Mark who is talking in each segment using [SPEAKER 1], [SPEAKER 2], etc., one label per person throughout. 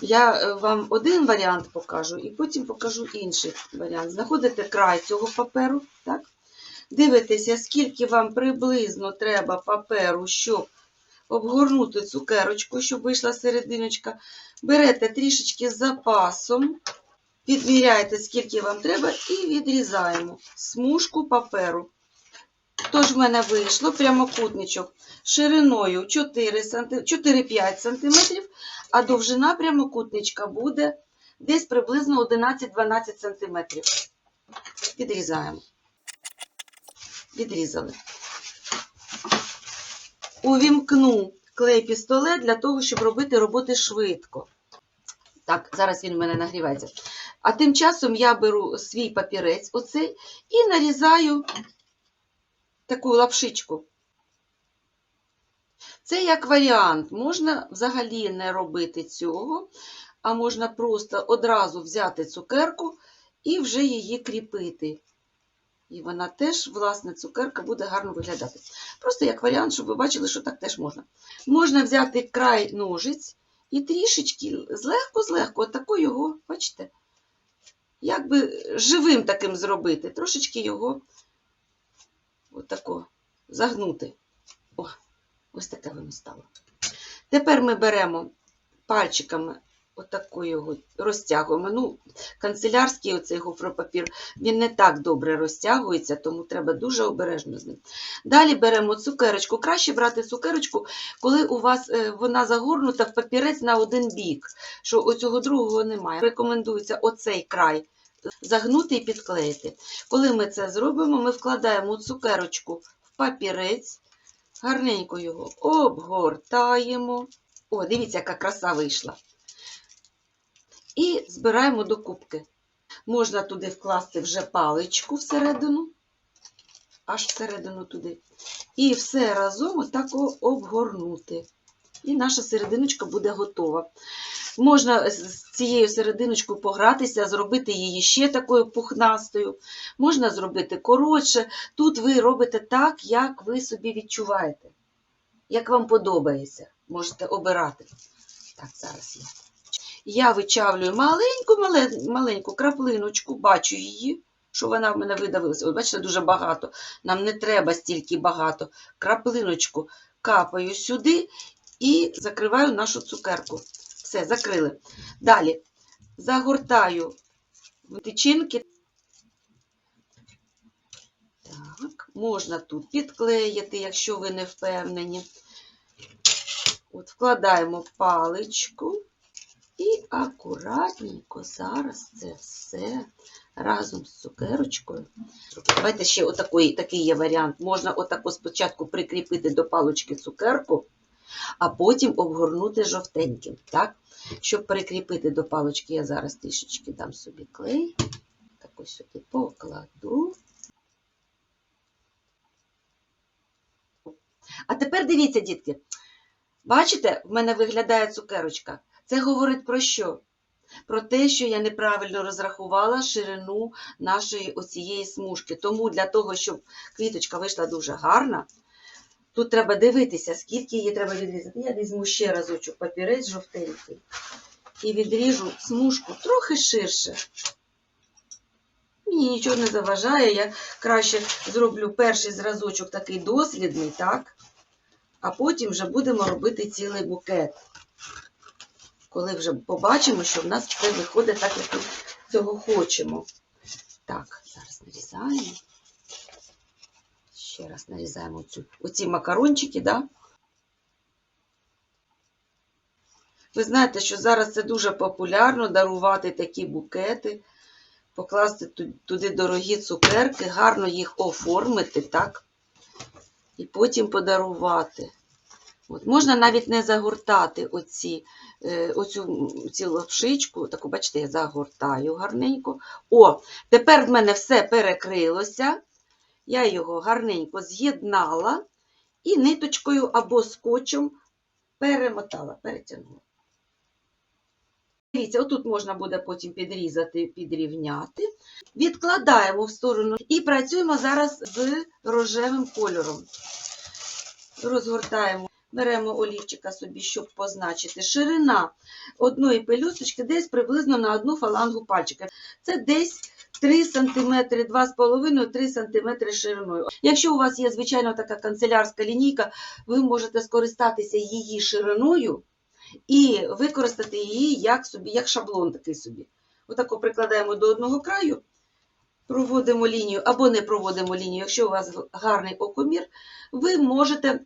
[SPEAKER 1] Я е, вам один варіант покажу і потім покажу інший варіант. Знаходите край цього паперу, так? Дивитеся, скільки вам приблизно треба паперу, щоб обгорнути цукерочку, щоб вийшла серединочка. Берете трішечки з запасом, підміряєте, скільки вам треба, і відрізаємо смужку паперу. Тож в мене вийшло прямокутничок шириною 4 см, 4-5 см, а довжина прямокутничка буде десь приблизно 11-12 см. Відрізаємо. Відрізали. Увімкну клей-пістолет для того, щоб робити роботи швидко. Так, зараз він в мене нагрівається. А тим часом я беру свій папірець оцей і нарізаю таку лапшичку. Це як варіант. Можна взагалі не робити цього, а можна просто одразу взяти цукерку і вже її кріпити. І вона теж, власне, цукерка буде гарно виглядати. Просто як варіант, щоб ви бачили, що так теж можна. Можна взяти край ножиць і трішечки злегко-злегко, отако його, бачите, якби живим таким зробити. Трошечки його отако загнути. О, ось таке воно стало. Tепер ми беремо пальчиками отако його розтягуємо. Ну, канцелярський оцей гофропапір, він не так добре розтягується, тому треба дуже обережно з ним. Далі беремо цукерочку. Краще брати цукерочку, коли у вас е, вона загорнута в папірець на один бік, що оцього другого немає. Рекомендується оцей край загнути і підклеїти. Коли ми це зробимо, ми вкладаємо цукерочку в папірець, гарненько його обгортаємо. О, дивіться, яка краса вийшла. І збираємо до кубки. Можна туди вкласти вже паличку всередину, аж всередину туди. І все разом отак обгорнути. І наша серединочка буде готова. Можна з цією серединочкою погратися, зробити її ще такою пухнастою. Можна зробити коротше. Тут ви робите так, як ви собі відчуваєте. Як вам подобається. Можете обирати. Так, зараз я. Я вичавлюю маленьку, маленьку краплиночку, бачу її, що вона в мене видавилася. Ось, бачите, дуже багато. Нам не треба стільки багато. Краплиночку капаю сюди і закриваю нашу цукерку. Все, закрили. Далі загортаю тичинки. Так, можна тут підклеїти, якщо ви не впевнені. От, вкладаємо паличку і акуратненько зараз це все разом з цукерочкою. Давайте ще отакий, такий є варіант. Можна отако спочатку прикріпити до палички цукерку, а потім обгорнути жовтеньким. Так? Щоб прикріпити до палички, я зараз трішечки дам собі клей. Так ось сюди покладу. А тепер дивіться, дітки. Бачите, в мене виглядає цукерочка. Це говорить про що? Про те, що я неправильно розрахувала ширину нашої оцієї смужки. Тому для того, щоб квіточка вийшла дуже гарна, тут треба дивитися, скільки її треба відрізати. Я візьму ще разочок папірець жовтенький і відріжу смужку трохи ширше. Мені нічого не заважає, я краще зроблю перший зразочок такий дослідний, так? А потім вже будемо робити цілий букет. Коли вже побачимо, що в нас все виходить так, як ми цього хочемо. Так, зараз нарізаємо. Ще раз нарізаємо оцю, оці макарончики, да? Ви знаєте, що зараз це дуже популярно дарувати такі букети, покласти туди дорогі цукерки, гарно їх оформити, так? І потім подарувати. От, можна навіть не загортати оці, е, оцю цю лапшичку. Таку, бачите, я загортаю гарненько. О, тепер в мене все перекрилося. Я його гарненько з'єднала і ниточкою або скотчем перемотала, перетягнула. Дивіться, отут можна буде потім підрізати, підрівняти. Відкладаємо в сторону і працюємо зараз з рожевим кольором. Розгортаємо Беремо олівчика собі, щоб позначити. Ширина одної пелюсточки десь приблизно на одну фалангу пальчика. Це десь 3 см, 2,5-3 см шириною. Якщо у вас є, звичайно, така канцелярська лінійка, ви можете скористатися її шириною і використати її як, собі, як шаблон такий собі. Отако прикладаємо до одного краю, проводимо лінію або не проводимо лінію. Якщо у вас гарний окомір, ви можете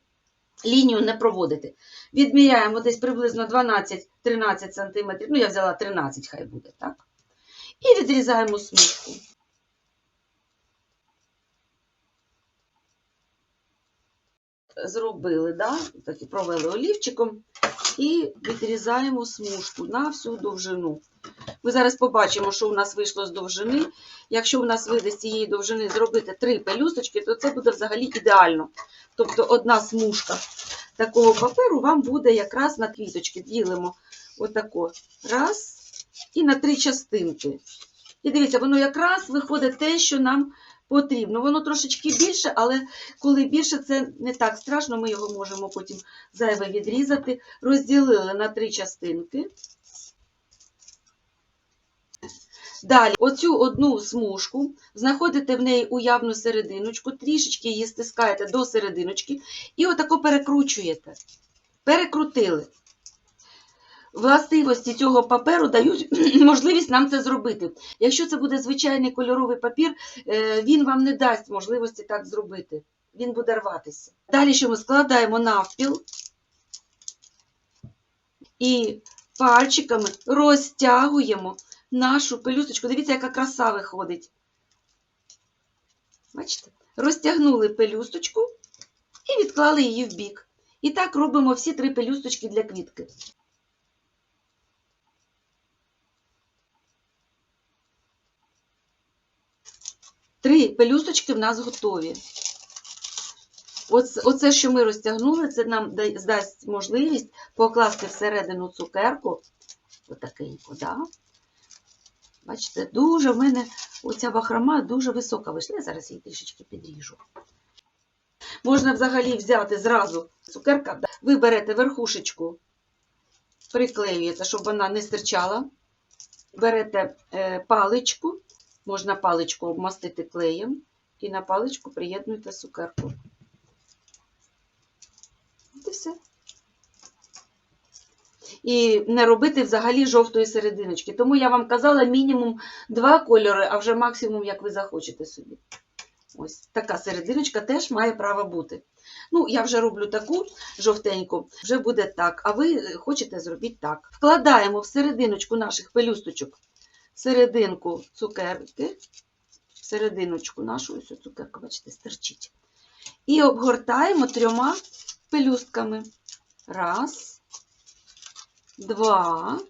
[SPEAKER 1] лінію не проводити. Відміряємо десь приблизно 12-13 см. Ну, я взяла 13, хай буде, так? І відрізаємо смужку. Зробили, да? так і провели олівчиком і відрізаємо смужку на всю довжину. Ми зараз побачимо, що у нас вийшло з довжини. Якщо у нас вийде з цієї довжини зробити три пелюсточки, то це буде взагалі ідеально. Тобто одна смужка такого паперу вам буде якраз на квіточки. Ділимо отако. Раз. І на три частинки. І дивіться, воно якраз виходить те, що нам потрібно. Воно трошечки більше, але коли більше, це не так страшно, ми його можемо потім зайве відрізати. Розділили на три частинки. Далі, оцю одну смужку, знаходите в неї уявну серединочку, трішечки її стискаєте до серединочки і отако перекручуєте. Перекрутили. Властивості цього паперу дають можливість нам це зробити. Якщо це буде звичайний кольоровий папір, е, він вам не дасть можливості так зробити. Він буде рватися. Далі, що ми складаємо навпіл і пальчиками розтягуємо нашу пелюсточку. Дивіться, яка краса виходить. Бачите? Розтягнули пелюсточку і відклали її в бік. І так робимо всі три пелюсточки для квітки. Три пелюсточки в нас готові. Оце, що ми розтягнули, це нам да- здасть можливість покласти всередину цукерку. Отакенько, да? Бачите, дуже в мене оця бахрома дуже висока вийшла. Я зараз її трішечки підріжу. Можна взагалі взяти зразу цукерка, ви берете верхушечку, приклеюєте, щоб вона не стирчала. Берете е, паличку, можна паличку обмастити клеєм, і на паличку приєднуєте цукерку. От і все. І не робити взагалі жовтої серединочки. Тому я вам казала мінімум два кольори, а вже максимум, як ви захочете собі. Ось така серединочка теж має право бути. Ну, я вже роблю таку жовтеньку, вже буде так. А ви хочете зробіть так. Вкладаємо в серединочку наших пелюсточок, серединку цукерки, серединочку нашу, ось цукерка, бачите, стерчить. І обгортаємо трьома пелюстками. Раз, два.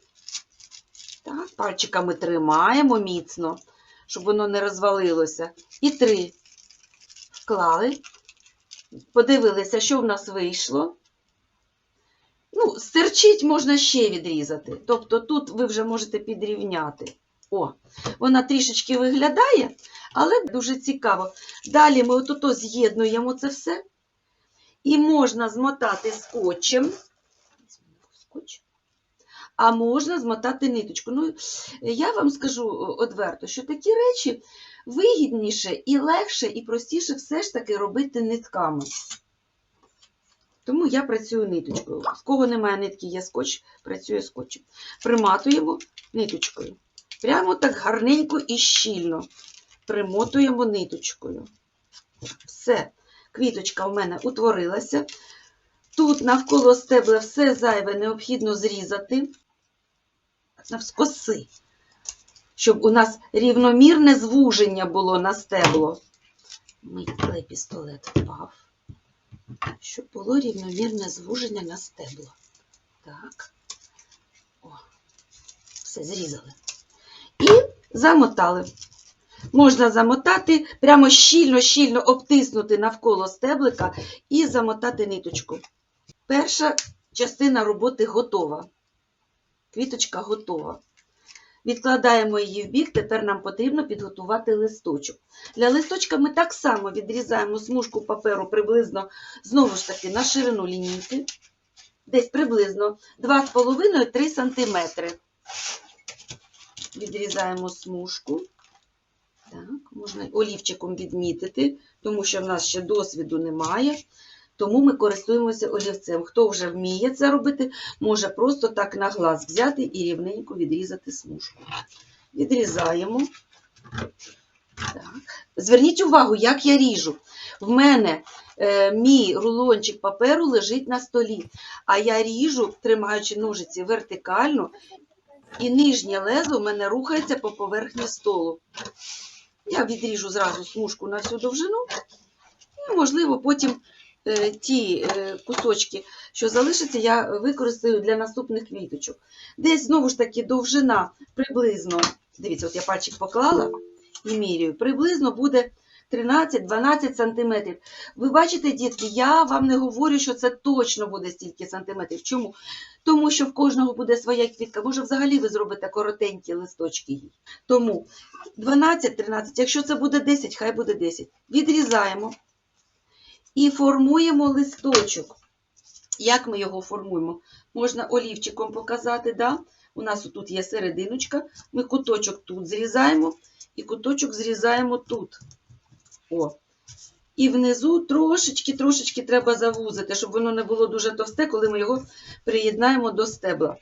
[SPEAKER 1] Так, пальчиками тримаємо міцно, щоб воно не розвалилося. І три. Вклали. Подивилися, що в нас вийшло. Ну, стерчить можна ще відрізати. Тобто тут ви вже можете підрівняти. О, вона трішечки виглядає, але дуже цікаво. Далі ми отут з'єднуємо це все. І можна змотати скотчем. Скотч. А можна змотати ниточку. Ну, я вам скажу одверто, що такі речі вигідніше і легше, і простіше все ж таки робити нитками. Тому я працюю ниточкою. З кого немає нитки, є скотч, працюю скотчем. Приматуємо ниточкою. Прямо так гарненько і щільно. Примотуємо ниточкою. Все. Квіточка у мене утворилася. Тут навколо стебла все зайве необхідно зрізати навскоси, щоб у нас рівномірне звуження було на стебло. Мій клей пістолет впав. Щоб було рівномірне звуження на стебло. Так. О, все зрізали. Замотали. Можна замотати, прямо щільно-щільно обтиснути навколо стеблика і замотати ниточку. Перша частина роботи готова. Квіточка готова. Відкладаємо її в бік, тепер нам потрібно підготувати листочок. Для листочка ми так само відрізаємо смужку паперу приблизно, знову ж таки, на ширину лінійки, десь приблизно 2,5-3 см. Відрізаємо смужку. Так, можна олівчиком відмітити, тому що в нас ще досвіду немає. Тому ми користуємося олівцем. Хто вже вміє це робити, може просто так на глаз взяти і рівненько відрізати смужку. Відрізаємо. Так. Зверніть увагу, як я ріжу. В мене е, мій рулончик паперу лежить на столі, а я ріжу, тримаючи ножиці вертикально, і нижнє лезо в мене рухається по поверхні столу. Я відріжу зразу смужку на всю довжину, і, можливо, потім е, ті е, кусочки, що залишаться, я використаю для наступних квіточок. Десь, знову ж таки, довжина приблизно, дивіться, от я пальчик поклала і міряю, приблизно буде 13-12 сантиметрів. Ви бачите, дітки, я вам не говорю, що це точно буде стільки сантиметрів. Чому? Тому що в кожного буде своя квітка. Може, взагалі ви зробите коротенькі листочки їй. Тому 12-13, якщо це буде 10, хай буде 10. Відрізаємо і формуємо листочок. Як ми його формуємо? Можна олівчиком показати, да? У нас тут є серединочка, ми куточок тут зрізаємо і куточок зрізаємо тут. О. І внизу трошечки-трошечки треба завузити, щоб воно не було дуже товсте, коли ми його приєднаємо до стебла.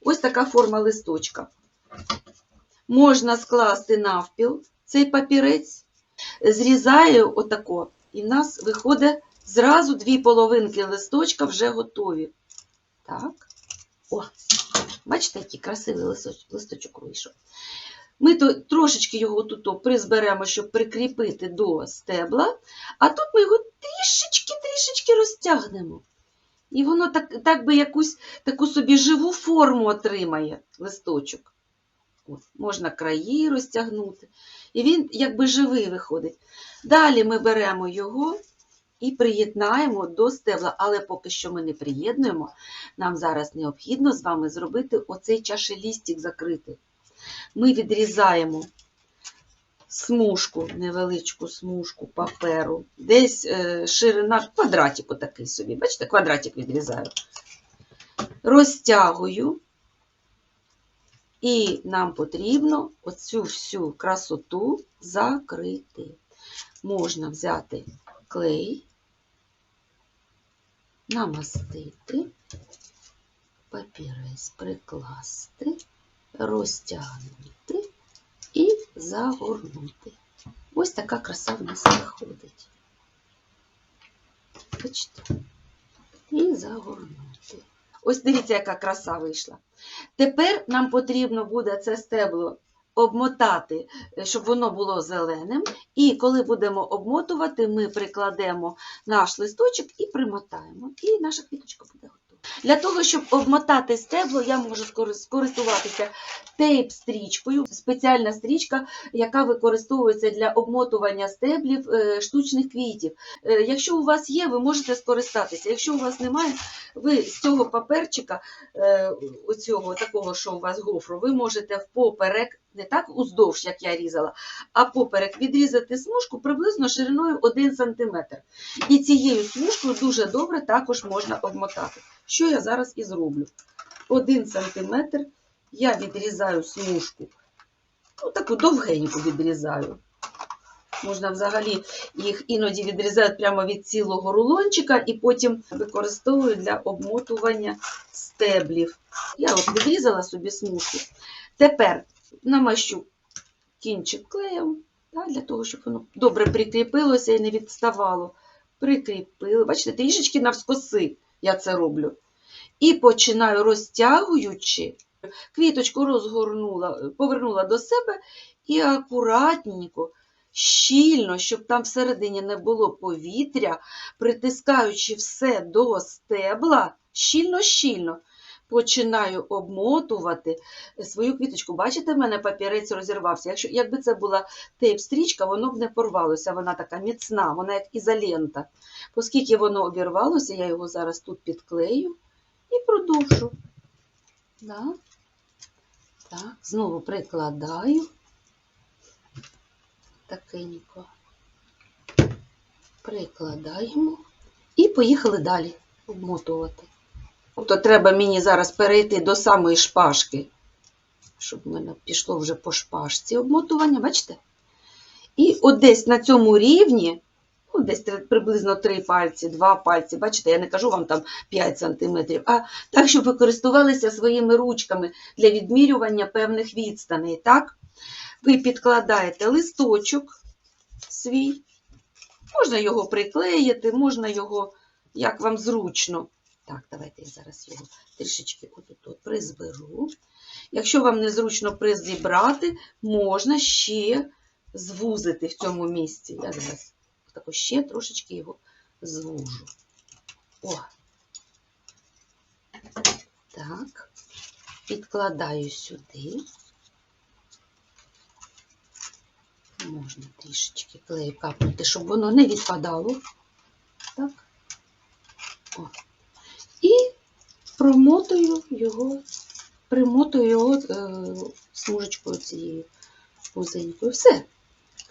[SPEAKER 1] Ось така форма листочка. Можна скласти навпіл цей папірець, зрізаю отако, і в нас виходить зразу дві половинки листочка вже готові. Так. О, бачите, який красивий листочок, вийшов. Ми то, трошечки його тут призберемо, щоб прикріпити до стебла, а тут ми його трішечки-трішечки розтягнемо. І воно так, так би якусь таку собі живу форму отримає листочок. От, можна краї розтягнути. І він якби живий виходить. Далі ми беремо його і приєднаємо до стебла, але поки що ми не приєднуємо, нам зараз необхідно з вами зробити оцей чашелістик закритий. Ми відрізаємо смужку, невеличку смужку паперу, десь е, ширина квадратику такий собі. Бачите, квадратик відрізаю. Розтягую. І нам потрібно оцю всю красоту закрити. Можна взяти клей, намастити, папірець прикласти, розтягнути і загорнути. Ось така краса в нас виходить. Бачите? І загорнути. Ось дивіться, яка краса вийшла. Тепер нам потрібно буде це стебло обмотати, щоб воно було зеленим. І коли будемо обмотувати, ми прикладемо наш листочок і примотаємо. І наша квіточка буде готова. Для того, щоб обмотати стебло, я можу скори- скористуватися тейп-стрічкою. Спеціальна стрічка, яка використовується для обмотування стеблів е, штучних квітів. Е, Якщо у вас є, ви можете скористатися. Якщо у вас немає, ви з цього паперчика, е, оцього такого, що у вас гофру, ви можете впоперек, не так уздовж, як я різала, а поперек відрізати смужку приблизно шириною 1 см. І цією смужкою дуже добре також можна обмотати. Що я зараз і зроблю. 1 см я відрізаю смужку, ну, таку довгеньку відрізаю. Можна взагалі їх іноді відрізають прямо від цілого рулончика і потім використовую для обмотування стеблів. Я от відрізала собі смужку. Тепер намащу кінчик клеєм, для того, щоб воно добре прикріпилося і не відставало. Прикріпили. Бачите, трішечки навскоси я це роблю. І починаю розтягуючи, квіточку розгорнула, повернула до себе і акуратненько, щільно, щоб там всередині не було повітря, притискаючи все до стебла, щільно-щільно, починаю обмотувати свою квіточку. Бачите, в мене папірець розірвався. Якщо, якби це була тейп-стрічка, воно б не порвалося. Вона така міцна, вона як ізолента. Оскільки воно обірвалося, я його зараз тут підклею і продовжу. Да. Так, знову прикладаю. Такенько. Прикладаємо. І поїхали далі обмотувати. Тобто треба мені зараз перейти до самої шпажки, щоб в мене пішло вже по шпажці обмотування, бачите? І от десь на цьому рівні, ну, десь приблизно 3 пальці, 2 пальці, бачите, я не кажу вам там 5 сантиметрів, а так, щоб ви користувалися своїми ручками для відмірювання певних відстаней. Так? Ви підкладаєте листочок свій, можна його приклеїти, можна його, як вам зручно. Так, давайте я зараз його трішечки отут от призберу. Якщо вам незручно призібрати, можна ще звузити в цьому місці. Я зараз тако ще трошечки його звужу. О. Так. Підкладаю сюди. Можна трішечки клею капнути, щоб воно не відпадало. Так. О. І промотую його, примотую його е, смужечкою цією пузенькою. Все.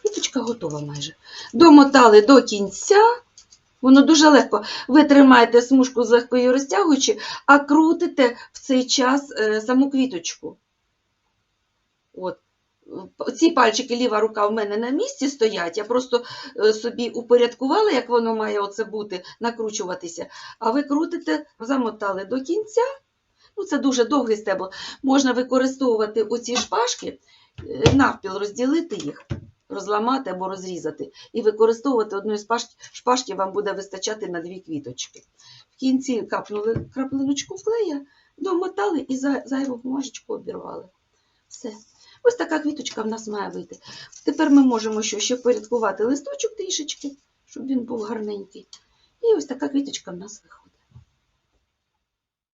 [SPEAKER 1] Квіточка готова майже. Домотали до кінця. Воно дуже легко. Ви тримаєте смужку з легкою розтягуючи, а крутите в цей час е, саму квіточку. От. Ці пальчики, ліва рука в мене на місці стоять. Я просто е, собі упорядкувала, як воно має оце бути, накручуватися. А ви крутите, замотали до кінця. Ну, це дуже довгий стебло. Можна використовувати оці шпажки, е, навпіл розділити їх, розламати або розрізати. І використовувати одну паш- шпажки вам буде вистачати на дві квіточки. В кінці капнули краплиночку клея, домотали і зайву бумажечку обірвали. Все. Ось така квіточка в нас має вийти. Тепер ми можемо що, ще впорядкувати листочок трішечки, щоб він був гарненький. І ось така квіточка в нас виходить.